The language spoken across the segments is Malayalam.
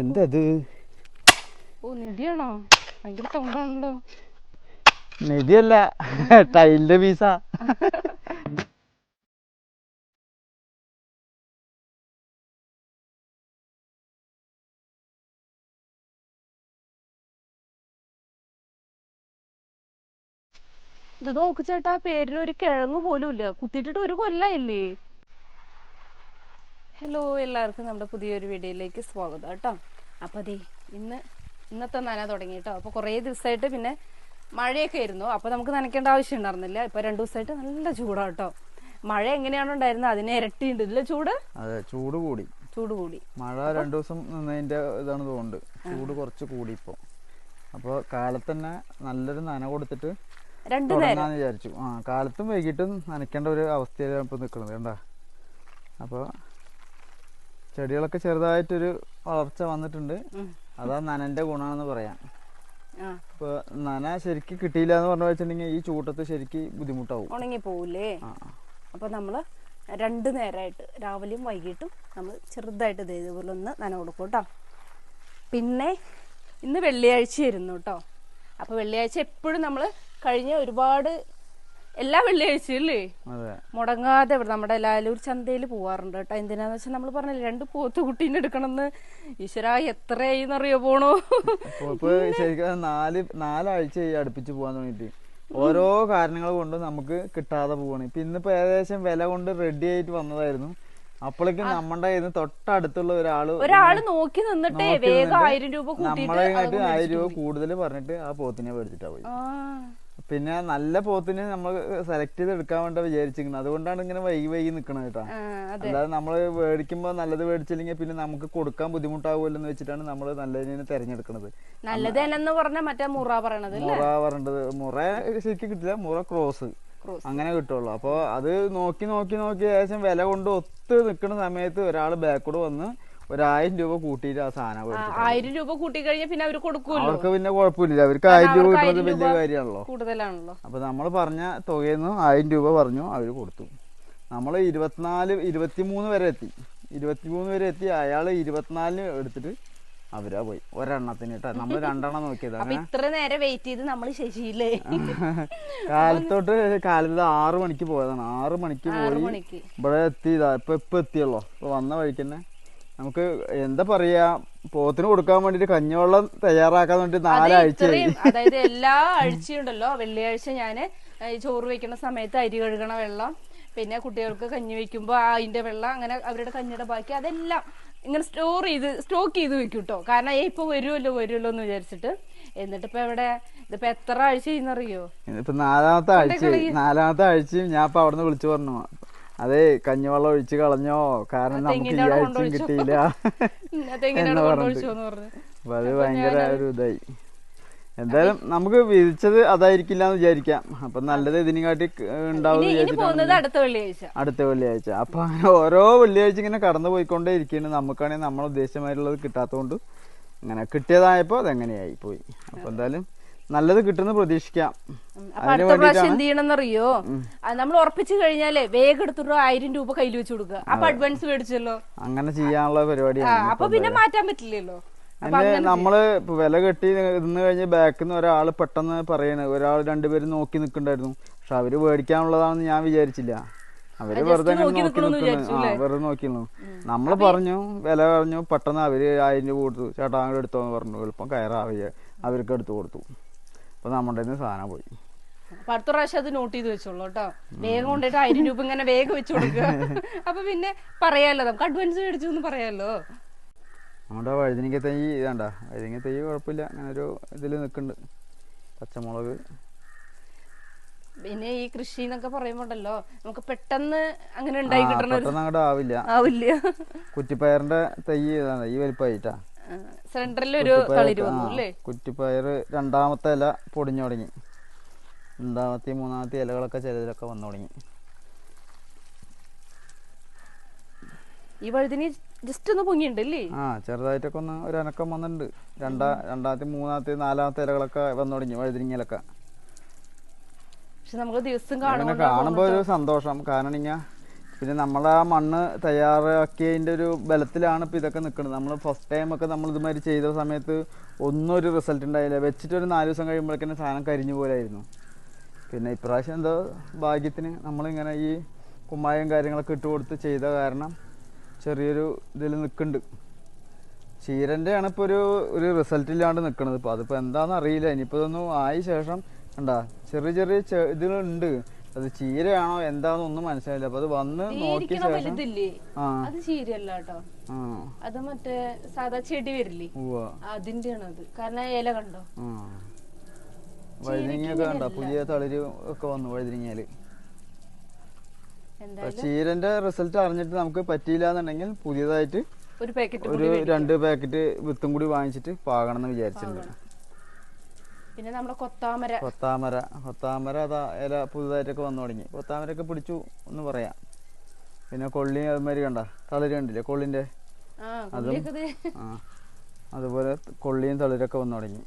എന്തത്? ഓ നിധിയാണോ? ഭയങ്കര സൗണ്ടാണല്ലോ നിധിയല്ല ടൈലിന്റെ പീസാ ഇത് നോക്ക് ചേട്ടാ പേരിന് ഒരു കിഴങ്ങ് പോലും ഇല്ല കുത്തിയിട്ടിട്ട് ഒരു കൊല്ലായില്ലേ? ഹലോ എല്ലാവർക്കും നമ്മുടെ പുതിയൊരു വീഡിയോയിലേക്ക് സ്വാഗതം കേട്ടോ. അപ്പോൾ അതെ ഇന്ന് ഇന്നത്തെ നന തുടങ്ങി കേട്ടോ. അപ്പോൾ കുറേ ദിവസമായിട്ട് പിന്നെ മഴയൊക്കെ ആയിരുന്നു. അപ്പോൾ നമുക്ക് നനയ്ക്കേണ്ട ആവശ്യം ഉണ്ടായിരുന്നില്ല. ഇപ്പോൾ രണ്ട് ദിവസമായിട്ട് നല്ല ചൂടാ കേട്ടോ. മഴ എങ്ങനെയാണോ ഉണ്ടായിരുന്നത്? അതിനെ ഇരട്ടിയുണ്ട്. ഇല്ല ചൂട്? അതെ ചൂട് കൂടി. ചൂട് കൂടി. മഴ രണ്ടു ദിവസം നിന്നതിന്റെ ഇതാണ് തോന്നുന്നുണ്ട്. ചൂട് കുറച്ച് കൂടി ഇപ്പോൾ അപ്പോൾ കാലത്ത് തന്നെ നല്ലൊരു നന കൊടുത്തിട്ട് രണ്ടു നേരം? വിചാരിച്ചു. ആ കാലത്തും വൈകിട്ടും നനയ്ക്കേണ്ട ഒരു അവസ്ഥയിലാണ് ഇപ്പോൾ നിൽക്കുന്നത് കണ്ടാ. അപ്പോൾ ചെടികളൊക്കെ ചെറുതായിട്ടൊരു വളർച്ച വന്നിട്ടുണ്ട്. അതാ നനന്റെ ഗുണമാണെന്ന് പറയാം. ഇപ്പൊ നന ശരിക്ക് കിട്ടിയില്ല എന്ന് പറഞ്ഞു വെച്ചിട്ടുണ്ടെങ്കിൽ ഈ ചൂട്ടത്ത് ശരിക്ക് ബുദ്ധിമുട്ടാവും. ഉണങ്ങി പോവില്ലേ അപ്പൊ നമ്മൾ രണ്ട് നേരമായിട്ട് രാവിലെയും വൈകിട്ടും നമ്മൾ ചെറുതായിട്ട് ഇതേ ഇതുപോലെ ഒന്ന് നന കൊടുക്കും കേട്ടോ പിന്നെ ഇന്ന് വെള്ളിയാഴ്ച ഇരുന്നു കേട്ടോ അപ്പോൾ വെള്ളിയാഴ്ച എപ്പോഴും നമ്മൾ കഴിഞ്ഞ ഒരുപാട് എല്ലാ വെള്ളിയാഴ്ചയും അല്ലേ? അതെ. മുടങ്ങാതെ ഇവിടെ നമ്മുടെ ലാലൂർ ചന്തയിൽ പോവാറുണ്ട് കേട്ടോ. എന്തിനാന്ന് വെച്ചാൽ നമ്മൾ പറഞ്ഞില്ല രണ്ട് പോത്ത് കുട്ടീനെ എടുക്കണമെന്ന്. ഈശ്വര എത്രയായിന്നറിയോ പോണോ? ശരിക്കും നാല് നാലാഴ്ച അടുപ്പിച്ച് പോവാൻ തുടങ്ങിയിട്ട്. ഓരോ കാരണങ്ങൾ കൊണ്ട് നമുക്ക് കിട്ടാതെ പോവാണ്. ഇപ്പൊ ഇന്നിപ്പോ ഏകദേശം വില കൊണ്ട് റെഡി ആയിട്ട് വന്നതായിരുന്നു. അപ്പോഴേക്കും നമ്മുടെ നിന്ന് തൊട്ടടുത്തുള്ള ഒരാൾ ഒരാൾ നോക്കി നിന്നിട്ട് വേഗം ആയിരം രൂപ നമ്മളെ ആയിരം രൂപ കൂടുതൽ പറഞ്ഞിട്ട് ആ പോത്തിനെ മേടിച്ചിട്ടാ പോയി പിന്നെ നല്ല പോത്തിന് നമ്മൾ സെലക്ട് ചെയ്ത് എടുക്കാൻ വേണ്ട വിചാരിച്ചിരിക്കുന്നത് അതുകൊണ്ടാണ് ഇങ്ങനെ വൈകി വൈകി നിക്കണത് കേട്ടോ. അല്ലാതെ നമ്മൾ മേടിക്കുമ്പോൾ നല്ലത് മേടിച്ചില്ലെങ്കിൽ പിന്നെ നമുക്ക് കൊടുക്കാൻ ബുദ്ധിമുട്ടാവുമല്ലോ എന്ന് വെച്ചിട്ടാണ് നമ്മൾ നല്ലതിനെ തിരഞ്ഞെടുക്കുന്നത് മറ്റേ മുറ പറയണത് മുറ ശരിക്കും കിട്ടില്ല. മുറ ക്രോസ് ക്രോസ് അങ്ങനെ കിട്ടുള്ളൂ. അപ്പോൾ അത് നോക്കി നോക്കി നോക്കി ഏകദേശം വില കൊണ്ട് ഒത്ത് നിൽക്കുന്ന സമയത്ത് ഒരാൾ ബാക്കോട് വന്ന് ഒരായിരം രൂപ കൂട്ടിയിട്ട് ആ സാധനം ആയിരം രൂപ കൂട്ടി കഴിഞ്ഞാൽ പിന്നെ അവർ കൊടുക്കൂല്ലോ അവർക്ക് പിന്നെ കുഴപ്പമില്ല. അവർക്ക് ആയിരം രൂപ കിട്ടുന്നത് വലിയ കാര്യമാണല്ലോ. കൂടുതലാണല്ലോ. അപ്പൊ നമ്മൾ പറഞ്ഞ തുകയിൽ നിന്ന് ആയിരം രൂപ പറഞ്ഞു അവർ കൊടുത്തു. നമ്മൾ ഇരുപത്തിനാല് ഇരുപത്തിമൂന്ന് വരെ എത്തി. ഇരുപത്തിമൂന്ന് വരെ എത്തി. അയാൾ ഇരുപത്തിനാലിന് എടുത്തിട്ട് അവരാ പോയി. ഒരെണ്ണത്തിന് കേട്ടോ നമ്മൾ രണ്ടെണ്ണം നോക്കിയത് അപ്പൊ ഇത്ര നേരം വെയിറ്റ് ചെയ്ത് നമ്മൾ ശശിയില്ലേ? കാലത്തോട്ട് കാലത്ത് ആറു മണിക്ക് പോയതാണ്. ആറു മണിക്ക് പോയി ഇവിടെ എത്തിയതാ. ഇപ്പൊ ഇപ്പൊ എത്തിയല്ലോ ഇപ്പൊ വന്ന വഴിക്ക് തന്നെ നമുക്ക് എന്താ പറയാ പോത്തിന് കൊടുക്കാൻ വേണ്ടിട്ട് കഞ്ഞിവെള്ളം തയ്യാറാക്കാൻ വേണ്ടി നാലാഴ്ച അതായത് എല്ലാ ആഴ്ചയും ഉണ്ടല്ലോ വെള്ളിയാഴ്ച ഞാൻ ചോറ് വെക്കുന്ന സമയത്ത് അരി കഴുകണ വെള്ളം പിന്നെ കുട്ടികൾക്ക് കഞ്ഞി വെക്കുമ്പോ ആ അതിന്റെ വെള്ളം അങ്ങനെ അവരുടെ കഞ്ഞിയുടെ ബാക്കി അതെല്ലാം ഇങ്ങനെ സ്റ്റോർ ചെയ്ത് സ്റ്റോക്ക് ചെയ്ത് വെക്കും കേട്ടോ കാരണം ഏ ഇപ്പൊ വരുമല്ലോ വരുമല്ലോ എന്ന് വിചാരിച്ചിട്ട്. എന്നിട്ട് ഇപ്പൊ എവിടെ? ഇതിപ്പോ എത്ര ആഴ്ച ചെയ്യുന്നറിയോ? ഇപ്പൊ നാലാമത്തെ ആഴ്ച. നാലാമത്തെ ആഴ്ചയും ഞാൻ ഇപ്പൊ അവിടെ നിന്ന് വിളിച്ചു പറഞ്ഞു. അതെ കഞ്ഞിവെള്ളം ഒഴിച്ച് കളഞ്ഞോ? കാരണം നമുക്ക് ഈ ആഴ്ച ആഴ്ചയും. കിട്ടിയില്ല. എന്ന് പറഞ്ഞു. അപ്പൊ അത് ഭയങ്കര ഒരു ഇതായി. എന്തായാലും നമുക്ക് വിധിച്ചത് അതായിരിക്കില്ല എന്ന് വിചാരിക്കാം. അപ്പൊ നല്ലത് ഇതിനെക്കാട്ടി ഉണ്ടാവും അടുത്ത വെള്ളിയാഴ്ച. അപ്പൊ അങ്ങനെ ഓരോ വെള്ളിയാഴ്ച ഇങ്ങനെ കടന്നു പോയിക്കൊണ്ടേ ഇരിക്കുന്നു നമുക്കാണെങ്കിൽ നമ്മൾ ഉദ്ദേശമായിട്ടുള്ളത് കിട്ടാത്തതുകൊണ്ട് അങ്ങനെ കിട്ടിയതായപ്പോ അതെങ്ങനെയായി പോയി. അപ്പൊ എന്തായാലും നല്ലത് കിട്ടുന്ന പ്രതീക്ഷിക്കാം. അടുത്ത പ്രാവശ്യം എന്ത് ചെയ്യണമെന്നറിയോ നമ്മൾ ഉറപ്പിച്ചു കഴിഞ്ഞാലേ വേഗം എടുത്തിട്ട് ആയിരം രൂപ കയ്യിൽ വെച്ച് കൊടുക്കുക. അപ്പൊ അഡ്വാൻസ് മേടിച്ചല്ലോ. അങ്ങനെ ചെയ്യാനുള്ള പരിപാടിയാണ്. അപ്പൊ പിന്നെ മാറ്റാൻ പറ്റില്ലല്ലോ. നമ്മൾ വില കെട്ടി ഇരുന്ന് കഴിഞ്ഞ് ബാക്കിൽ നിന്ന് ഒരാൾ പെട്ടെന്ന് പറയണ. ഒരാൾ രണ്ടുപേരും നോക്കി നിൽക്കണ്ടായിരുന്നു. പക്ഷെ അവർ മേടിക്കാനുള്ളതാണെന്ന് ഞാൻ വിചാരിച്ചില്ല. അവർ വെറുതെ നോക്കി നിൽക്കുന്നു. വെറുതെ നോക്കി നിന്നു. നമ്മൾ പറഞ്ഞു വില പറഞ്ഞു പെട്ടെന്ന് അവർ ആയിരം രൂപ കൊടുത്തു. ചേട്ടാ അങ്ങോട്ട് എടുത്തോന്ന് പറഞ്ഞു. എളുപ്പം കയറാവില്ല അവർക്ക് എടുത്തു കൊടുത്തു. അപ്പൊ നമ്മുടെ സാധനം പോയി. അടുത്ത പ്രാവശ്യം അത് നോട്ട് ചെയ്ത് വെച്ചോളൂ കേട്ടോ. വേഗം കൊണ്ടിട്ട് ആയിരം രൂപ ഇങ്ങനെ വേഗം വെച്ചു കൊടുക്കുക. അപ്പൊ പിന്നെ പറയാലോ നമുക്ക് അഡ്വാൻസ് മേടിച്ചു എന്ന് പറയാലോ. നമ്മുടെ വഴുതിനിക്ക തൈ ഇതാണ്ട വഴുതിനിക്ക തൈ കുഴപ്പമില്ല. അങ്ങനെ ഒരു ഇതിൽ നിൽക്കുന്നുണ്ട് പച്ചമുളക്. പിന്നെ ഈ കൃഷി എന്നൊക്കെ പറയുമ്പോണ്ടല്ലോ നമുക്ക് പെട്ടെന്ന് അങ്ങനെ ഉണ്ടായി കിട്ടണം ആവില്ല. ആവില്ല. കുറ്റിപ്പയറിന്റെ തൈ ഇതാണ് ഈ വലിപ്പമായിട്ടാ. സെന്ററിൽ ഒരു കളിര് വന്നു അല്ലേ? കുറ്റിപ്പയർ രണ്ടാമത്തെ ഇല പൊടിഞ്ഞു തുടങ്ങി. രണ്ടാമത്തെ മൂന്നാമത്തെ ഇലകളൊക്കെ ചിലതിലൊക്കെ വന്നു തുടങ്ങി. ഈ വഴുതിനി ജസ്റ്റ് ഒന്ന് പൊങ്ങിണ്ടല്ലേ ആ ചെറുതായിട്ടൊക്കെ ഒന്ന് ഒരു അനക്കം വന്നിട്ടുണ്ട്. രണ്ടാ രണ്ടാമത്തെ മൂന്നാമത്തെ നാലാമത്തെ ഇലകളൊക്കെ വന്നു തുടങ്ങി വഴുതിരിങ്ങലൊക്കെ പക്ഷെ നമുക്ക് ദിവസം കാണുമ്പോൾ ഒരു സന്തോഷം. കാരണം ഇങ്ങ പിന്നെ നമ്മൾ ആ മണ്ണ് തയ്യാറാക്കിയതിന്റെ ഒരു ബലത്തിലാണ് ഇപ്പോൾ ഇതൊക്കെ നിൽക്കുന്നത് നമ്മൾ ഫസ്റ്റ് ടൈം ഒക്കെ നമ്മൾ ഇതുമാതിരി ചെയ്ത സമയത്ത് ഒന്നും ഒരു റിസൾട്ട് ഉണ്ടായില്ല. വെച്ചിട്ട് ഒരു നാല് ദിവസം കഴിയുമ്പോഴേക്കും സാധനം കരിഞ്ഞു പോലായിരുന്നു. പിന്നെ ഇപ്രാവശ്യം എന്തോ ഭാഗ്യത്തിന് നമ്മളിങ്ങനെ ഈ കുമ്മായം കാര്യങ്ങളൊക്കെ ഇട്ട് കൊടുത്ത് ചെയ്ത കാരണം ചെറിയൊരു ഇതിൽ നിൽക്കുന്നുണ്ട് ചീരന്റെ ആണ് ഇപ്പോൾ ഒരു ഒരു റിസൾട്ട് ഇല്ലാണ്ട് നിൽക്കുന്നത് ഇപ്പോൾ അതിപ്പോൾ എന്താണെന്ന് അറിയില്ല. ഇനിയിപ്പോൾ ഇതൊന്നും ആയ ശേഷം ഉണ്ടാ ചെറിയ ചെറിയ ഇതിലുണ്ട്. അത് ചീരയാണോ എന്താണെന്ന് ഒന്നും മനസ്സിലായില്ല. അപ്പൊ അത് വന്ന് നോക്കിയ ഇരിക്കണ ശേഷം അത് ചീരയല്ല കേട്ടോ അത് മറ്റേ സാധാ ചെടി വരില്ലേ? അതിന്റെ ആണ് അത്. കാരണം ഇല കണ്ടോ? ആ. വഴുതിരിങ്ങയൊക്കെ കണ്ടോ? പുതിയ തളിര് ഒക്കെ വന്നു വഴുതിരിങ്ങയിൽ ചീരന്റെ റിസൾട്ട് അറിഞ്ഞിട്ട് നമുക്ക് പറ്റിയില്ല എന്നുണ്ടെങ്കിൽ പുതിയതായിട്ട് ഒരു രണ്ട് പാക്കറ്റ് വിത്തും കൂടി വാങ്ങിച്ചിട്ട് പാകണം എന്ന് വിചാരിച്ചിട്ടുണ്ട് പിന്നെ നമ്മുടെ കൊത്താമര. കൊത്താമര. കൊത്താമര അതാ ഇല പുതുതായിട്ടൊക്കെ വന്നു തുടങ്ങി. കൊത്താമരയൊക്കെ പിടിച്ചു എന്ന് പറയാം. പിന്നെ കൊള്ളി അതുമാതിരി കണ്ട? തളിര് കണ്ടില്ലേ കൊള്ളിന്റെ അതും ആ അതുപോലെ കൊള്ളിയും തളിരൊക്കെ വന്നു തുടങ്ങി.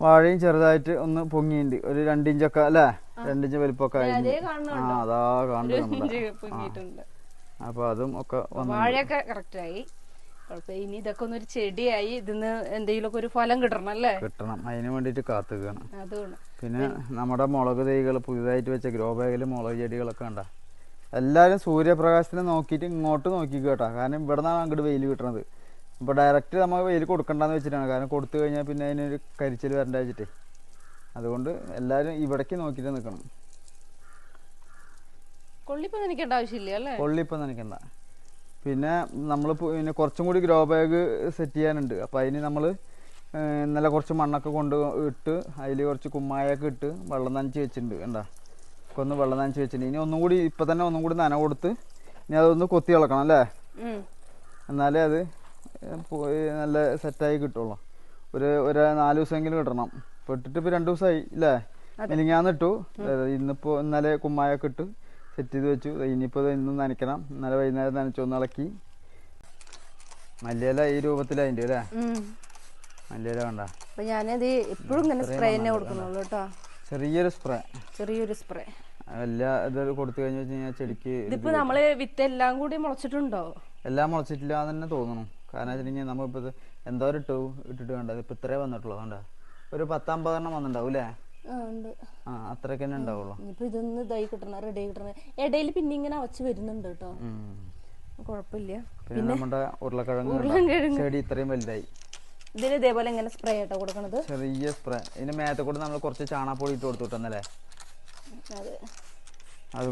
വാഴയും ചെറുതായിട്ട് ഒന്ന് പൊങ്ങിയിട്ടുണ്ട് ഒരു രണ്ടിഞ്ചൊക്കെ അല്ലേ? രണ്ടിഞ്ച് വലിപ്പമൊക്കെ അതേ ആയിരുന്നു കാണുന്നുണ്ടോ ആ അതാ കാണുന്നുണ്ട് അപ്പൊ അതും ഒക്കെ വാഴയൊക്കെ കറക്റ്റ് ആയി. കുഴപ്പമില്ല. ഇനി ഇതൊക്കെ ഒന്നൊരു ചെടിയായി ഇതിന്ന് എന്തെങ്കിലുമൊക്കെ ഒരു ഫലം കിട്ടണം അല്ലേ? കിട്ടണം. അതിന് വേണ്ടിയിട്ട് കാത്തുകയാണ് അതുകൊണ്ട്. പിന്നെ നമ്മുടെ മുളക് തൈകൾ പുതിയതായിട്ട് വെച്ച ഗ്രോ ബാഗിൽ മുളക് ചെടികളൊക്കെ ഉണ്ട എല്ലാരും സൂര്യപ്രകാശത്തിനെ നോക്കിയിട്ട് ഇങ്ങോട്ട് നോക്കി കേട്ടോ കാരണം ഇവിടെ നിന്നാണ് അങ്ങോട്ട് വെയിൽ കിട്ടുന്നത് ഇപ്പോൾ ഡയറക്റ്റ് നമ്മൾ വെയിൽ കൊടുക്കണ്ടെന്ന് വെച്ചിട്ടാണ്. കാരണം കൊടുത്തു കഴിഞ്ഞാൽ പിന്നെ അതിനൊരു കരിച്ചിൽ വരണ്ട വെച്ചിട്ടേ. അതുകൊണ്ട് എല്ലാരും ഇവിടേക്ക് നോക്കിയിട്ട് നിൽക്കണം കൊള്ളിപ്പോ നനയ്ക്കേണ്ട ആവശ്യമില്ല അല്ലേ? കൊള്ളിപ്പം നനയ്ക്കണ്ട. പിന്നെ നമ്മൾ പിന്നെ കുറച്ചും കൂടി ഗ്രോ ബാഗ് സെറ്റ് ചെയ്യാനുണ്ട്. അപ്പോൾ അതിന് നമ്മൾ ഇന്നലെ കുറച്ച് മണ്ണൊക്കെ കൊണ്ട് ഇട്ട് അതിൽ കുറച്ച് കുമ്മായൊക്കെ ഇട്ട് വെള്ളം നനച്ച് വെച്ചിട്ടുണ്ട്. കണ്ടാ? ഒക്കെ ഒന്ന് വെള്ളം നനച്ച് വെച്ചിട്ടുണ്ട്. ഇനി ഒന്നും കൂടി ഇപ്പം തന്നെ ഒന്നും കൂടി നന കൊടുത്ത് ഇനി അതൊന്ന് കൊത്തി ഇളക്കണം അല്ലേ. എന്നാലേ അത് പോയി നല്ല സെറ്റായി കിട്ടുള്ളൂ. ഒരു ഒരു നാല് ദിവസമെങ്കിലും കിട്ടണം ഇപ്പോൾ ഇട്ടിട്ട് ഇപ്പോൾ രണ്ട് ദിവസമായി ഇല്ലേ? മെലിങ്ങാന്നിട്ടു. ഇട്ടു ഇന്നിപ്പോൾ ഇന്നലെ കുമ്മായൊക്കെ ഇട്ട് സെറ്റ് ചെയ്ത് വെച്ചു. ഇനിയിപ്പോൾ ഇത് ഇന്നും നനയ്ക്കണം. ഇന്നലെ വൈകുന്നേരം നനച്ചൊന്ന് ഇളക്കി. മല്ലിയില ഈ രൂപത്തിലതിന്റെ അല്ലേ. മല്ലിയില വേണ്ട. അപ്പൊ ഞാനത് എപ്പോഴും ഇങ്ങനെ സ്പ്രേ തന്നെ കൊടുക്കുന്നുള്ളൂ കേട്ടോ. ചെറിയൊരു സ്പ്രേ ചെറിയൊരു സ്പ്രേ എല്ലാ ഇത് കൊടുത്തു കഴിഞ്ഞ് കഴിഞ്ഞാൽ ചെടിക്ക് ഇതിപ്പോ നമ്മൾ വിത്ത് എല്ലാം കൂടി മുളച്ചിട്ടുണ്ടോ? എല്ലാം മുളച്ചിട്ടില്ല തന്നെ തോന്നുന്നു കാരണം വെച്ചിട്ടുണ്ടെങ്കിൽ നമ്മളിപ്പോ എന്തോരം ഇട്ടു ഇട്ടിട്ട് വേണ്ട ഇപ്പൊ ഇത്രേ വന്നിട്ടുള്ളൂ കണ്ട? ഒരു പത്തമ്പതെണ്ണം വന്നിട്ടുണ്ടാവും അല്ലേ? അത്രയ്ക്ക് തന്നെ ഉണ്ടാവുള്ളൂ. ഇനിയിപ്പോ ഇതൊന്ന് ഇതായി കിട്ടണം റെഡി ആയി കിട്ടണം. ഇടയിൽ പിന്നെ ഇങ്ങനെ അവച്ച് വരുന്നുണ്ട് കേട്ടോ കുഴപ്പമില്ല പിന്നെ നമ്മുടെ ഉരുളക്കിഴങ്ങ്? ചെടി ഇത്രയും വലുതായി. ഇതിന് ഇതേപോലെ ഇങ്ങനെ സ്പ്രേ ആയിട്ടോ കൊടുക്കണത്. ചെറിയ സ്പ്രേ ഇതിന് മേത്തെ കൂടെ നമ്മൾ കുറച്ച് ചാണാപ്പൊടി ഇട്ട് കൊടുത്തു അതെ.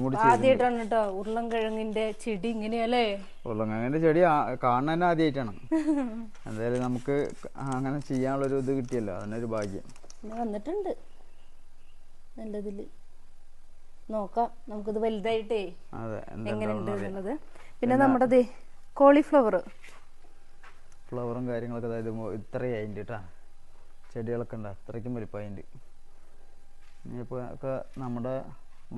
കൂടി ചെയ്തു ആദ്യമായിട്ടാണ് കേട്ടോ ഉരുളൻകിഴങ്ങിന്റെ ചെടി ഇങ്ങനെയല്ലേ? ഉരുളക്കിഴങ്ങിന്റെ ചെടി കാണുന്ന തന്നെ ആദ്യമായിട്ടാണ് എന്തായാലും നമുക്ക് അങ്ങനെ ചെയ്യാനുള്ളൊരു ഇത് കിട്ടിയല്ലോ. അതിനൊരു ഭാഗ്യം. വന്നിട്ടുണ്ട്. നല്ലതിൽ നോക്കാം. നമുക്കിത് വലുതായിട്ടേ എങ്ങനെയുണ്ട് എന്നുള്ളത്. പിന്നെ നമ്മുടെ കോളിഫ്ലവർ. ഫ്ലവറും കാര്യങ്ങളൊക്കെ അതായത് ഇത്രയും അതിന്റെ കേട്ടാ ചെടികളൊക്കെ ഉണ്ട് അത്രയ്ക്കും വലിപ്പമായിട്ടുണ്ട് ഇനിയിപ്പോൾ ഒക്കെ നമ്മുടെ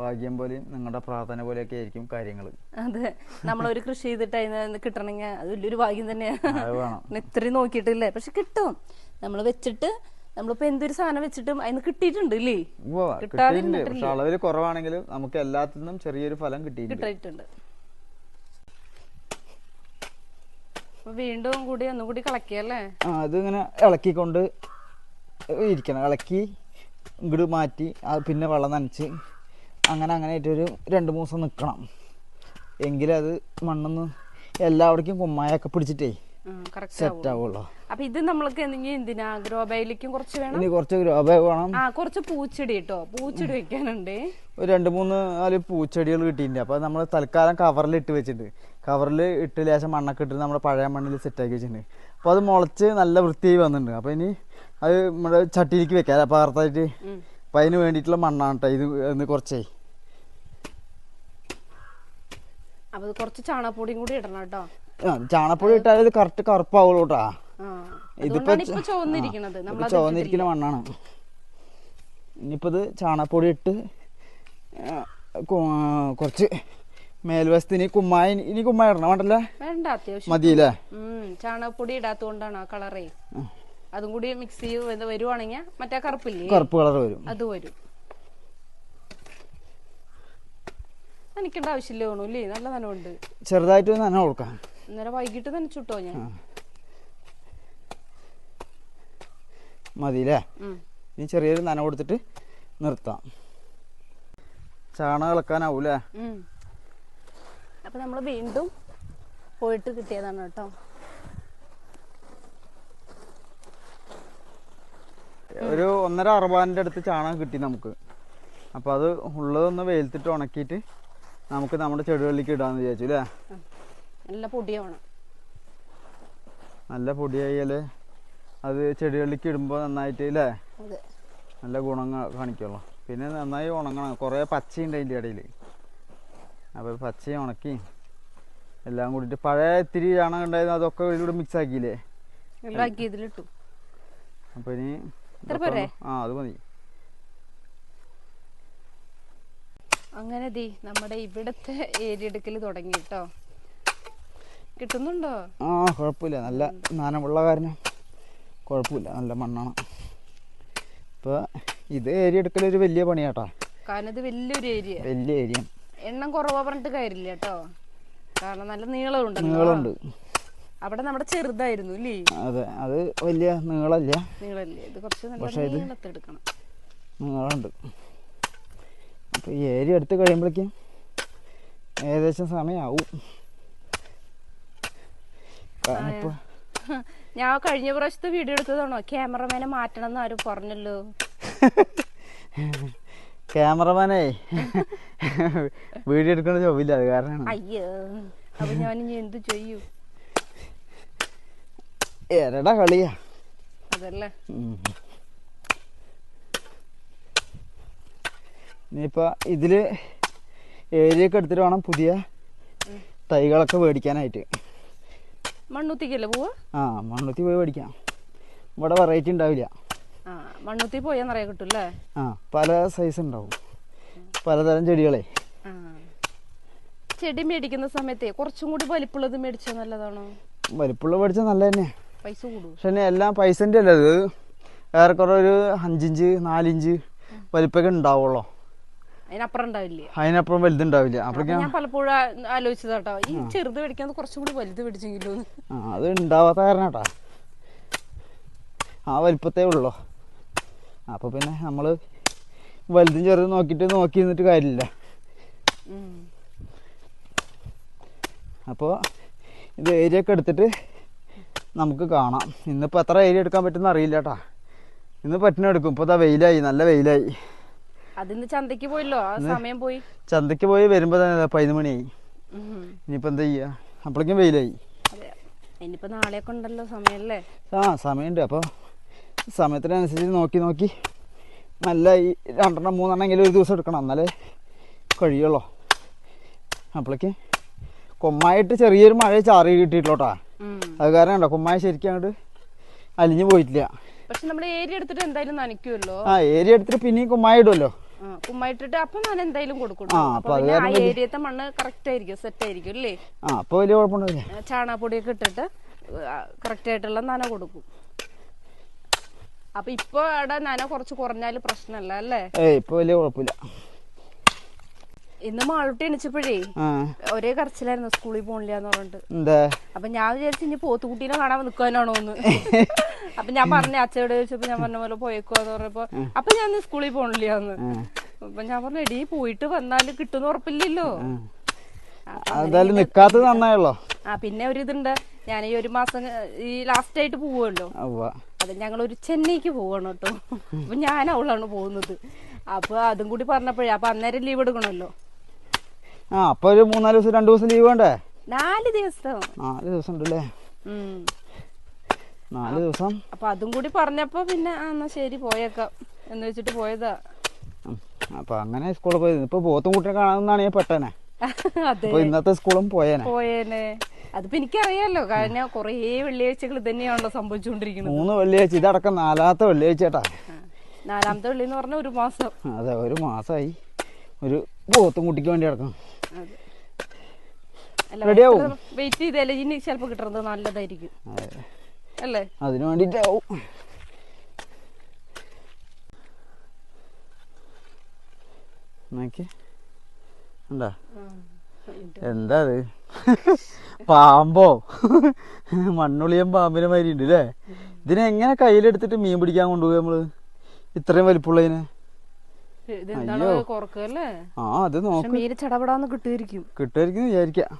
ഭാഗ്യം പോലെയും നിങ്ങളുടെ പ്രാർത്ഥന പോലെയൊക്കെ ആയിരിക്കും കാര്യങ്ങൾ അതെ നമ്മളൊരു കൃഷി ചെയ്തിട്ട് അതിന് കിട്ടണമെങ്കിൽ അത് വലിയൊരു ഭാഗ്യം തന്നെയാണ്. ഇത്രയും നോക്കിയിട്ടില്ലേ? പക്ഷെ കിട്ടും. നമ്മൾ വെച്ചിട്ട് നമ്മളിപ്പോ എന്തൊരു സാധനം വെച്ചിട്ടും അതിന് കിട്ടിയിട്ടുണ്ട് ഇല്ലേ? പക്ഷെ അളവിൽ കുറവാണെങ്കിലും നമുക്ക് ചെറിയൊരു ഫലം കിട്ടിയിട്ടുണ്ട്. വീണ്ടും കൂടി ഒന്നുകൂടി കളക്കിയല്ലേ ആ അതിങ്ങനെ ഇളക്കിക്കൊണ്ട് ഇരിക്കണം. ഇളക്കി ഇങ്ങോട്ട് മാറ്റി പിന്നെ വെള്ളം നനച്ച് അങ്ങനെ അങ്ങനെ ആയിട്ടൊരു രണ്ട് മൂന്ന് ദിവസം നിൽക്കണം എങ്കിലത് മണ്ണൊന്ന് എല്ലാവിടേക്കും കുമ്മായൊക്കെ പിടിച്ചിട്ടേ സെറ്റ് ആവുള്ളൂ. അപ്പൊ ഇത് നമ്മൾക്ക് എന്തിനാ? ഗ്രോബയിലേക്കും കുറച്ച് വേണം? ഇനി കുറച്ച് ഗ്രോബാഗ് വേണം. ആ കുറച്ച് പൂച്ചെടി കേട്ടോ പൂച്ചെടി വെക്കാനുണ്ട്. ഒരു രണ്ട് മൂന്ന് നാല് പൂച്ചെടികൾ കിട്ടിയിട്ടുണ്ട്. അപ്പൊ നമ്മൾ തൽക്കാലം കവറിൽ ഇട്ട് വെച്ചിട്ടുണ്ട്. കവറിൽ ഇട്ട് ലേശം മണ്ണൊക്കെ ഇട്ട് നമ്മുടെ പഴയ മണ്ണിൽ സെറ്റ് ആക്കി വെച്ചിട്ടുണ്ട്. അപ്പോൾ അത് മുളച്ച് നല്ല വൃത്തിയായി വന്നിട്ടുണ്ട്. അപ്പോൾ ഇനി അത് നമ്മുടെ ചട്ടിയിലേക്ക് വെക്കാം. അപ്പോൾ അർത്ഥമായിട്ട് അപ്പം അതിന് വേണ്ടിയിട്ടുള്ള മണ്ണാണ് കേട്ടോ ഇത് ഒന്ന് കുറച്ചേ. അപ്പൊ കുറച്ച് ചാണകപ്പൊടിയും കൂടി ഇടണം കേട്ടോ. ആ ചാണപ്പൊടി ഇട്ടാൽ ഇത് കറക്റ്റ് കറുപ്പാവുള്ളൂ കേട്ടാ. ആ ഇതിപ്പോ ചുവന്നിരിക്കുന്ന മണ്ണാണ്. ഇനിയിപ്പോൾ ഇത് ചാണകപ്പൊടി ഇട്ട് കൊറച്ച് മേൽവശത്ത് മേൽവശത്തിന് കുമ്മായ ഇനി കുമ്മായ ഇടണം. വേണ്ടല്ലേ? വേണ്ട അത്യാവശ്യം. മതിയല്ലേ? ചാണകപ്പൊടി ഇടാത്തോണ്ടാണ് ആ കളറേ. അതും കൂടി മിക്സ് ചെയ്ത് വരുവാണെങ്കിൽ മറ്റേ കറുപ്പില്ലേ? കറുപ്പ് കളർ വരും. അത് വരും. നനയ്ക്കേണ്ട ആവശ്യമില്ല തോന്നുന്നു ഇല്ലേ? നല്ല നനവുണ്ട് ചെറുതായിട്ട് നന കൊടുക്കാം. ഇന്നലെ വൈകിട്ട് നനച്ചിട്ടോ ഞാൻ? ആ. അല്ലേ ഇനി ചെറിയൊരു നന കൊടുത്തിട്ട് നിർത്താം. ചാണകം ഇളക്കാനാവൂലേ. അപ്പൊ നമ്മൾ വീണ്ടും പോയിട്ട് കിട്ടിയതാണ് കേട്ടോ. ഒരു ഒന്നര അറുപതിന്റെ അടുത്ത് ചാണകം കിട്ടി നമുക്ക്. അപ്പോൾ അത് ഉള്ളതൊന്ന് വെയിലത്തിട്ട് ഉണക്കിയിട്ട് നമുക്ക് നമ്മുടെ ചെടികളിലേക്ക് ഇടാന്ന് വിചാരിച്ചു അല്ലേ. നല്ല പൊടിയാവണം. നല്ല പൊടിയായാൽ അത് ചെടികളിലേക്ക് ഇടുമ്പോൾ നന്നായിട്ട് അല്ലേ നല്ല ഗുണങ്ങൾ കാണിക്കുള്ളൂ പിന്നെ നന്നായി ഉണങ്ങണം. കുറേ പച്ചയുണ്ട് അതിന്റെ ഇടയിൽ അപ്പോൾ പച്ച ഉണക്കി എല്ലാം കൂടിയിട്ട് പഴയ ഇത്തിരി ചാണകം ഉണ്ടായിരുന്നു അതൊക്കെ ഇതിലൂടെ മിക്സ് ആക്കിയില്ലേ? ഇതിലിട്ടു. അപ്പോൾ ഇനി? ആ അത് മതി. അങ്ങനെ ദീ നമ്മുടെ ഇവിടത്തെ ഏരിയ എടുക്കൽ തുടങ്ങി കേട്ടോ കിട്ടുന്നുണ്ടോ? ആ കുഴപ്പമില്ല. നല്ല നാനമുള്ള കാരണം. കുഴപ്പമില്ല. നല്ല മണ്ണാണ്. ഇപ്പോൾ ഇത് ഏരിയ എടുക്കലൊരു വലിയ പണിയാട്ടാ. കാരണം ഇത് വലിയൊരു ഏരിയ. വലിയ ഏരിയ. എണ്ണം കുറവാ പറഞ്ഞിട്ട് കാര്യമില്ല കേട്ടോ. കാരണം നല്ല നീളമുണ്ട് നീളമുണ്ട്. അവിടെ നമ്മുടെ ചെറുതായിരുന്നു അല്ലേ? അതെ അത് വലിയ നീളമല്ല നീളല്ല. ഇത് കുറച്ച് നല്ല നീളത്തെടുക്കണം നീളമുണ്ട്. അപ്പോൾ ഈ ഏരിയ എടുത്ത് കഴിയുമ്പോഴേക്കും ഏകദേശം സമയമാവും കാരണം ഇപ്പോൾ ഞാൻ കഴിഞ്ഞ പ്രാവശ്യത്തെ വീഡിയോ എടുത്തതാണോ? ക്യാമറമാനെ മാറ്റണം എന്ന് ആരും പറഞ്ഞല്ലോ. ക്യാമറമാനെ വീഡിയോ എടുക്കുന്ന ജോബില്ല അത് കാരണം അയ്യോ അപ്പൊ ഞാൻ ഇനി എന്ത് ചെയ്യൂ? എരടാ കളിയാ. അതല്ലേ? ഇനിയിപ്പോ ഇതിൽ ഏരിയ ഏരിയൊക്കെ എടുത്തിട്ട് വേണം പുതിയ തൈകളൊക്കെ മേടിക്കാനായിട്ട്. മണ്ണുത്തിക്കല്ലേ പോവാ ആ മണ്ണുത്തി പോയി പഠിക്കാം. ഇവിടെ വെറൈറ്റി ഉണ്ടാവില്ല. മണ്ണുത്തി പോയാൽ നിറയെ കിട്ടും അല്ലേ ആ പല സൈസ് ഉണ്ടാവും. പലതരം ചെടികളെ. ചെടി മേടിക്കുന്ന സമയത്തെ കുറച്ചും കൂടി വലിപ്പുള്ളത് മേടിച്ചാൽ നല്ലതാണോ? വലിപ്പുള്ള മേടിച്ചാൽ നല്ല തന്നെ പൈസ കൂടും. പക്ഷെ എല്ലാം പൈസന്റെ അല്ല അത്? ഏറെക്കുറെ ഒരു അഞ്ചിഞ്ച് നാലിഞ്ച് വലിപ്പൊക്കെ ഉണ്ടാവുള്ളൂ. അതിനപ്പുറം വലുതുണ്ടാവില്ല. അപ്പൊ ഞാൻ പലപ്പോഴും ആലോചിച്ചത് കേട്ടോ ഈ ചെറുത് പിടിക്കാൻ കുറച്ചും കൂടി വലുത് പിടിച്ചെങ്കിലോ അത് ഉണ്ടാവാത്ത കാരണം കേട്ടാ ആ വലിപ്പത്തേ ഉള്ളൂ? അപ്പോൾ പിന്നെ നമ്മൾ വലുതും ചെറുതും നോക്കിയിട്ട് നോക്കി നിന്നിട്ട് കാര്യമില്ല. അപ്പോൾ ഇത് ഏരിയ ഒക്കെ എടുത്തിട്ട് നമുക്ക് കാണാം. ഇന്നിപ്പോൾ എത്ര ഏരിയ എടുക്കാൻ പറ്റുമെന്ന് അറിയില്ല കേട്ടാ ഇന്ന് പറ്റുന്ന എടുക്കും ഇപ്പോൾ ഇതാ വെയിലായി. നല്ല വെയിലായി. അതിന്ന് ചന്തക്ക് പോയല്ലോ? ആ സമയം പോയി. ചന്തക്ക് പോയി വരുമ്പോ പതിനൊന്ന് മണിയായി. ഇനിയിപ്പോ എന്താ ചെയ്യാ? അപ്പോഴേക്കും വെയിലായി. ഇനിയിപ്പോ നാളെയൊക്കെ ഉണ്ടല്ലോ സമയല്ലേ? ആ സമയമുണ്ട്. അപ്പൊ സമയത്തിനനുസരിച്ച് നോക്കി നോക്കി നല്ല ഈ രണ്ടെണ്ണം മൂന്നെണ്ണമെങ്കിലും ഒരു ദിവസം എടുക്കണം. എന്നാലേ കഴിയുള്ളൂ. അപ്പോഴേക്ക് കൊമ്മായിട്ട് ചെറിയൊരു മഴ ചാറി കിട്ടിയിട്ടോട്ടാ. അത് കാരണം ഉണ്ടോ കൊമ്മായ ശരിക്കും അങ്ങോട്ട് അലിഞ്ഞു പോയിട്ടില്ല. പക്ഷെ നമ്മൾ ഏരിയ എടുത്തിട്ട് എന്തായാലും നനയ്ക്കുമല്ലോ ആ ഏരിയ എടുത്തിട്ട് പിന്നെയും കുമ്മായ ഇടുമല്ലോ കുമ്മായിട്ടിട്ട് അപ്പൊ ഞാൻ എന്തായാലും കൊടുക്കണം അപ്പൊ അപ്പൊ ആ ഏരിയത്തെ മണ്ണ് കറക്റ്റ് ആയിരിക്കും സെറ്റ് ആയിരിക്കും അല്ലേ? ആ അപ്പോൾ വലിയ കുഴപ്പമുണ്ടാവില്ല ആ, ചാണകപ്പൊടിയൊക്കെ ഇട്ടിട്ട് കറക്റ്റ് ആയിട്ടുള്ള നന കൊടുക്കും. അപ്പൊ ഇപ്പൊ അവിടെ നന കുറച്ച് കുറഞ്ഞാൽ പ്രശ്നമല്ല അല്ലേ? ഇപ്പൊ ഇപ്പോൾ വലിയ കുഴപ്പമില്ല. ഇന്ന് മാളുട്ടി എണിച്ചപ്പോഴേ ഒരേ കരച്ചിലായിരുന്നു സ്കൂളിൽ പോണില്ല എന്ന് പറഞ്ഞിട്ട്. അപ്പൊ ഞാൻ വിചാരിച്ചു ഇനി പോത്തുകുട്ടീനെ കാണാൻ നിൽക്കാനാണോ എന്ന്. അപ്പൊ ഞാൻ പറഞ്ഞ അച്ഛയോട് ചോദിച്ചപ്പോ ഞാൻ പറഞ്ഞ പോലെ പോയേക്കുവാന്ന് പറഞ്ഞപ്പോ അപ്പൊ ഞാൻ സ്കൂളിൽ പോണില്ലാന്ന് അപ്പൊ ഞാൻ പറഞ്ഞു എടീ പോയിട്ട് വന്നാൽ കിട്ടുന്ന ഉറപ്പില്ലല്ലോ. നിൽക്കാത്തത് നന്നായല്ലോ. ആ പിന്നെ ഒരു ഇതുണ്ട്. ഞാൻ ഈ ഒരു മാസം ഈ ലാസ്റ്റ് ആയിട്ട് പോവുമല്ലോ അത് ഞങ്ങൾ ഒരു ചെന്നൈക്ക് പോവാണ് കേട്ടോ. അപ്പൊ ഞാൻ അവളാണ് പോകുന്നത്. അപ്പൊ അതും കൂടി പറഞ്ഞപ്പോഴേ അപ്പൊ അന്നേരം ലീവ് എടുക്കണമല്ലോ. ആ അപ്പോൾ ഒരു മൂന്നാൽ ദിവസം രണ്ടു ദിവസം ലീവ് വേണ്ടേ? നാല് ദിവസം. നാല് ദിവസം ഉണ്ടല്ലേ? നാല് ദിവസം. അപ്പൊ അതും കൂടി പറഞ്ഞപ്പോ പിന്നെ എന്നാ ശരി പോയേക്കാം. എന്ന് വെച്ചിട്ട് പോയതാ. അപ്പൊ അങ്ങനെ സ്കൂളിൽ പോയത് ഇപ്പൊ പോത്തും കുട്ടിനെ കാണാമെന്നാണ് ഞാൻ പെട്ടനെ അപ്പൊ ഇന്നത്തെ സ്കൂളും പോയേനെ. പോയേനെ. അതിപ്പോ എനിക്കറിയാലോ കാരണം കൊറേ വെള്ളിയാഴ്ചകൾ തന്നെയാണല്ലോ സംഭവിച്ചുകൊണ്ടിരിക്കുന്നത്. മൂന്ന് വെള്ളിയാഴ്ച ഇതടക്കം നാലാമത്തെ വെള്ളിയാഴ്ച നാലാമത്തെ വെള്ളി എന്ന് പറഞ്ഞ ഒരു മാസം. അതെ ഒരു മാസമായി ഒരു പോത്തും കുട്ടിക്ക് വേണ്ടി കിടക്കണം റെഡിയാവും. വെയിറ്റ് ചെയ്താലേ ഇനി ചിലപ്പോ കിട്ടുന്നത് നല്ലതായിരിക്കും. അല്ലേ? അതിനു വേണ്ടിയിട്ടാവും നോക്കി ഉണ്ടാ എന്താ അത് പാമ്പോ? മണ്ണുളിയൻ പാമ്പിനെ മാതിരി ഉണ്ട് അല്ലേ ഇതിനെങ്ങനെ കയ്യിലെടുത്തിട്ട് മീൻ പിടിക്കാൻ കൊണ്ടുപോയി നമ്മൾ? ഇത്രയും വലിപ്പമുള്ളതിനെ? ആ അത് നോക്ക്. ചടപടാന്ന് കിട്ടുമായിരിക്കും. കിട്ടുമായിരിക്കും വിചാരിക്കാം.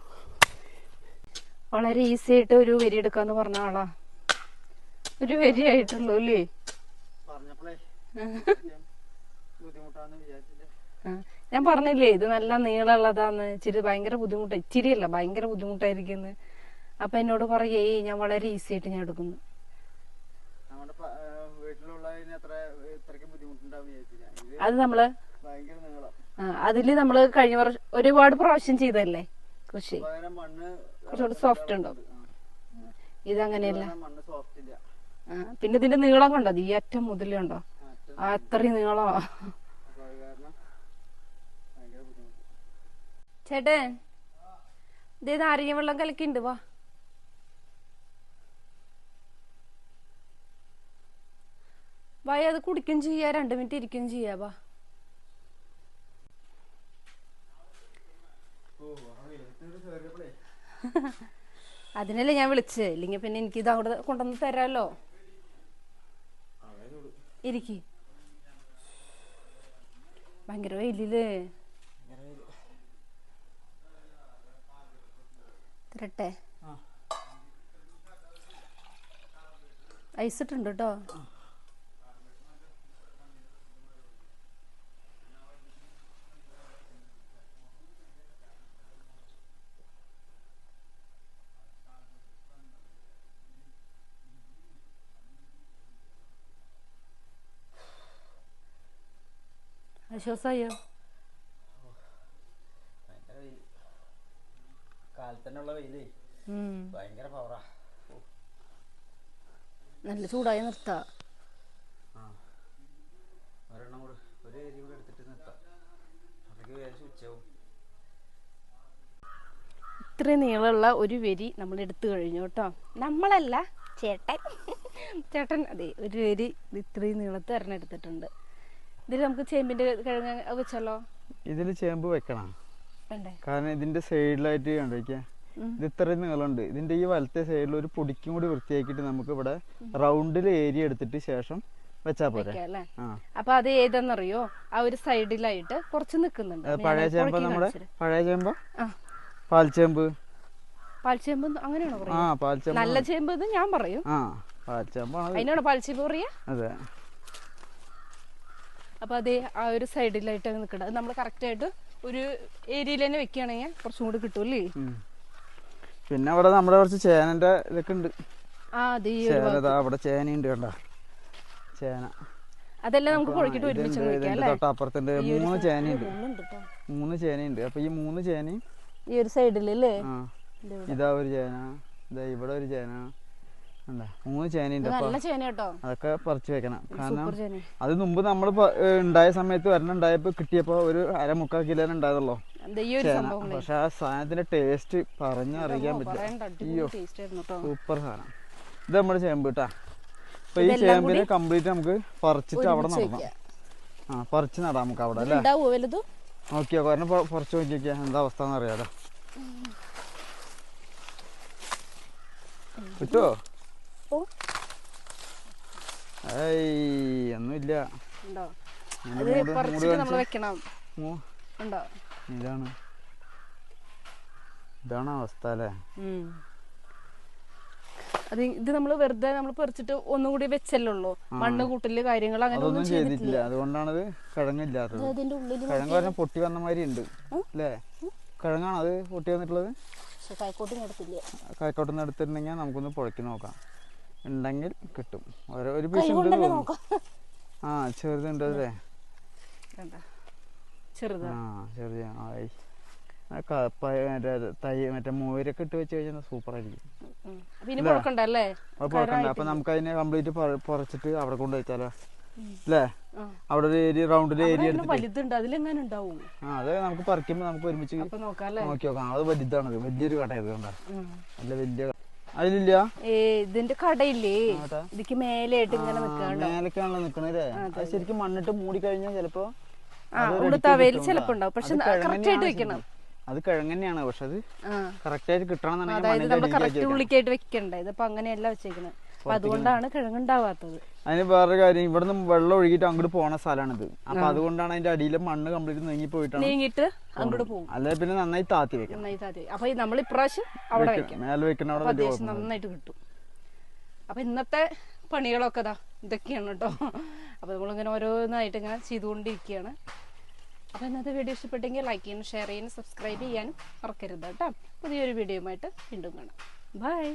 വളരെ ഈസി ആയിട്ട് ഒരു വരി എടുക്കാന്ന് പറഞ്ഞ ആളാ. ഒരു വരി ആയിട്ടുള്ളൂ അല്ലേ. ഞാൻ പറഞ്ഞില്ലേ ഇത് നല്ല നീളമുള്ളതാന്ന്. ഇച്ചിരി ഭയങ്കര ബുദ്ധിമുട്ട് ഇച്ചിരി അല്ല ഭയങ്കര ബുദ്ധിമുട്ടായിരിക്കുന്നു. അപ്പൊ എന്നോട് പറയേ ഞാൻ വളരെ ഈസി ആയിട്ട് ഞാൻ എടുക്കുന്നു നമ്മുടെ വീട്ടിലുള്ളതിന് അത്ര ഇത്രയ്ക്ക് ബുദ്ധിമുട്ടുണ്ടാവും വിചാരിച്ചില്ല ഇത് അത് നമ്മൾ നീളം. അതിൽ നമ്മൾ കഴിഞ്ഞ വർഷം ഒരുപാട് പ്രാവശ്യം ചെയ്തല്ലേ കൃഷി? കുറച്ചുകൂടി സോഫ്റ്റ് ഉണ്ടോ? ഇതങ്ങനെയല്ല. പിന്നെ ഇതിന്റെ നീളം കണ്ടോ? ഈ അറ്റം മുതലുണ്ടോ അത്രയും നീളമാ. ചേട്ടൻ ഇതേ നാരങ്ങ വെള്ളം കലക്കിണ്ട് വാ. വായ അത് കുടിക്കും ചെയ്യാ രണ്ട് മിനിറ്റ് ഇരിക്കും ചെയ്യാ വാ. അതിനല്ലേ ഞാൻ വിളിച്ചേ? ഇല്ലെങ്കിൽ പിന്നെ എനിക്ക് ഇത് അവിടെ കൊണ്ടുവന്ന് തരാമല്ലോ ഇരിക്കി. ഭയങ്കര വെയിലില്ലേ? തരട്ടെ. ഐസ് ഇട്ടുണ്ട് കേട്ടോ ആശ്വാസമായോ കാലത്തന്നുള്ള വെയിലേ. ഭയങ്കര പവറാ നല്ല ചൂടായി നിർത്താ. ഒരെണ്ണം കൂടെ ഒരു ഏരി കൂടെ എടുത്തിട്ട് നിർത്താം. അതൊക്കെ വിചാരിച്ച് ഉച്ചയാവും ഇത്ര നീളമുള്ള ഒരു വരി നമ്മൾ എടുത്തു കഴിഞ്ഞു കേട്ടോ. നമ്മളല്ല ചേട്ടൻ. ചേട്ടൻ അതെ ഒരു വരി ഇത് ഇത്രയും നീളത്ത് ഒരെണ്ണം എടുത്തിട്ടുണ്ട്. ഇതിൽ നമുക്ക് ചേമ്പിന്റെ കിഴങ്ങ് വെച്ചല്ലോ ഇതിൽ ചേമ്പ് വെക്കണം. കാരണം ഇതിന്റെ സൈഡിലായിട്ട് കണ്ടിരിക്കാം. ഇത് ഇത്രയും നീളമുണ്ട്. ഇതിന്റെ ഈ വലത്തെ സൈഡിൽ ഒരു പൊടിക്കും കൂടി വൃത്തിയാക്കിയിട്ട് നമുക്ക് ഇവിടെ റൗണ്ടിൽ ഏരിയ എടുത്തിട്ട് ശേഷം വെച്ചാ പോരെ. അപ്പൊ അത് ഏതെന്നറിയോ? ആ ഒരു സൈഡിലായിട്ട് കുറച്ച് നിക്കുന്നുണ്ട്. പഴയ ചേമ്പ് നമ്മുടെ. പഴയ ചേമ്പ്? പാൽചേമ്പ് പാൽചേമ്പ് അങ്ങനെയാണോ നല്ല ചേമ്പ് ഞാൻ പറയും. അതിനാണോ പാൽചേമ്പ് പറയാ? അതെ. അപ്പൊ അതേ ആ ഒരു സൈഡിലായിട്ട് നിൽക്കണം നമ്മൾ കറക്റ്റ് ആയിട്ട് ഒരു ഏരിയയിൽ തന്നെ വെക്കുകയാണെങ്കിൽ കുറച്ചും കൂടി കിട്ടൂല്ലേ പിന്നെ അവിടെ നമ്മുടെ കുറച്ച് ചേനന്റെ ഇതൊക്കെ ഉണ്ട്. അവിടെ ചേനയുണ്ട് കണ്ട? ചേന. അതെല്ലാം നമുക്ക് പൊളിക്കിട്ട് ഒരുമിച്ച് ഈ മൂന്ന് ചേനയുണ്ട്. മൂന്ന് ചേനയുണ്ട്. അപ്പൊ ഈ മൂന്ന് ചേനയും ഈ ഒരു സൈഡിലല്ലേ ഇതാ ഒരു ചേന. ഇതാ ഇവിടെ ഒരു ചേന. മൂന്ന് ചേനയുണ്ട് നല്ല ചേന കേട്ടോ അതൊക്കെ പറിച്ചു വെക്കണം. കാരണം അത് മുമ്പ് നമ്മൾ ഉണ്ടായ സമയത്ത് വരണുണ്ടായപ്പോ കിട്ടിയപ്പോ ഒരു അര മുക്കാൽ കിലോ ഉണ്ടായതല്ലോ പക്ഷെ ആ സാധനത്തിന്റെ ടേസ്റ്റ് പറഞ്ഞറിയിക്കാൻ പറ്റില്ല. സൂപ്പർ സാധനം. ഇത് നമ്മുടെ ചേമ്പ് കേട്ടാ അപ്പൊ ഈ ചേമ്പിനെ കംപ്ലീറ്റ് നമുക്ക് പറിച്ചിട്ട് അവിടെ നടണം ആ പറിച്ച് നടാം നമുക്ക് അവിടെ അല്ലേ? നോക്കിയോ കാരണം പറിച്ചു നോക്കിയൊക്കെ എന്താ അവസ്ഥ എന്ന് അറിയാലോ കിട്ടുമോ ഒന്നുമില്ല. ഇതാണ്. ഇതാണ് അവസ്ഥ അല്ലേ. അത് ഇത് നമ്മൾ വെറുതെ നമ്മൾ പറിച്ചിട്ട് ഒന്നും കൂടി വെച്ചല്ലേ ഉള്ളൂ. മണ്ണ് കൂട്ടൽ കാര്യങ്ങൾ അങ്ങനെ ഒന്നും ചെയ്തിട്ടില്ല. അതുകൊണ്ടാണ് അത് കിഴങ്ങില്ലാത്തത്. കിഴങ്ങ് പറഞ്ഞ പൊട്ടി വന്ന മാതിരി ഉണ്ട്. അല്ലേ? കിഴങ്ങാണ് അത് പൊട്ടി വന്നിട്ടുള്ളത്? നിന്ന് എടുത്തിട്ടുണ്ടെങ്കിൽ നമുക്കൊന്ന് പുഴക്കി നോക്കാം. ഉണ്ടെങ്കിൽ കിട്ടും. ഓരോ ഒരു പീസ് ആ ചെറുതുണ്ട് അതെ. കണ്ട. ആ ചെറുത് ആയി. മറ്റേ തൈ മറ്റേ മോരൊക്കെ ഇട്ട് വെച്ച് കഴിഞ്ഞാൽ സൂപ്പർ ആയിരിക്കും. അപ്പൊ നമുക്ക് അതിനെ കംപ്ലീറ്റ് പൊറച്ചിട്ട് അവിടെ കൊണ്ട് വെച്ചാലോ? അല്ലേ? അവിടെ ഒരു ഏരിയ റൗണ്ടിൽ ഏരിയ ആ അത് നമുക്ക് പറിക്കുമ്പോ നമുക്ക് ഒരുമിച്ച് നോക്കി നോക്കാം അത് വലുതാണ് വലിയൊരു കടയത് കണ്ട. ഉം. നല്ല വലിയ കട. അതിലില്ല? ഇതിന്റെ കടയില്ലേ. ഇതിക്ക് മേലെയായിട്ട് ഇങ്ങനെ മേലക്കാണല്ലോ നിക്കണല്ലേ അത് ശരിക്കും മണ്ണിട്ട് മൂടി കഴിഞ്ഞാൽ ചിലപ്പോ ആ അതൊരു ഉള്ളു അടിക്ക് തവയിൽ കിട്ടും. ചിലപ്പോ ഉണ്ടാവും പക്ഷെ കറക്റ്റ് ആയിട്ട് വെക്കണം. അത് കിഴങ്ങന്നെയാണ് പക്ഷെ അത് കറക്റ്റ് ആയിട്ട് കിട്ടണം എന്നുണ്ടെങ്കിൽ. ഉള്ളിക്കായിട്ട് വെക്കണ്ടേ? ഇതിപ്പോ അങ്ങനെയല്ല വെച്ചേക്കുന്നത് അപ്പൊ അതുകൊണ്ടാണ് കിഴങ്ങുണ്ടാവാത്തത്. അതിന് വേറൊരു കാര്യം ഇവിടുന്ന് വെള്ളം ഒഴുകിട്ട് അങ്ങോട്ട് പോണ സ്ഥലമാണിത് അപ്പൊ അതുകൊണ്ടാണ് അതിന്റെ അടിയിലെ മണ്ണ് കംപ്ലീറ്റ് നീങ്ങി പോയിട്ടാണ് നീങ്ങിട്ട് അങ്ങോട്ട് പോകും. അല്ലെ പിന്നെ നന്നായി താത്തി വെക്കും നന്നായി താത്തി അപ്പൊ നമ്മൾ ഇപ്രാവശ്യം അവിടെ വെക്കാം. മേലെ വെക്കണ അവിടെ അത്യാവശ്യം നന്നായിട്ട് കിട്ടും. അപ്പൊ ഇന്നത്തെ പണികളൊക്കെ ദാ ഇതൊക്കെയാണ് കേട്ടോ അപ്പൊ നമ്മളിങ്ങനെ ഓരോന്നായിട്ട് ഇങ്ങനെ ചെയ്തുകൊണ്ടിരിക്കുകയാണ്. അപ്പൊ ഇന്നത്തെ വീഡിയോ ഇഷ്ടപ്പെട്ടെങ്കിൽ ലൈക്ക് ചെയ്യാനും ഷെയർ ചെയ്യാനും സബ്സ്ക്രൈബ് ചെയ്യാനും മറക്കരുത് കേട്ടോ പുതിയൊരു വീഡിയോയുമായിട്ട് വീണ്ടും കാണാം. ബൈ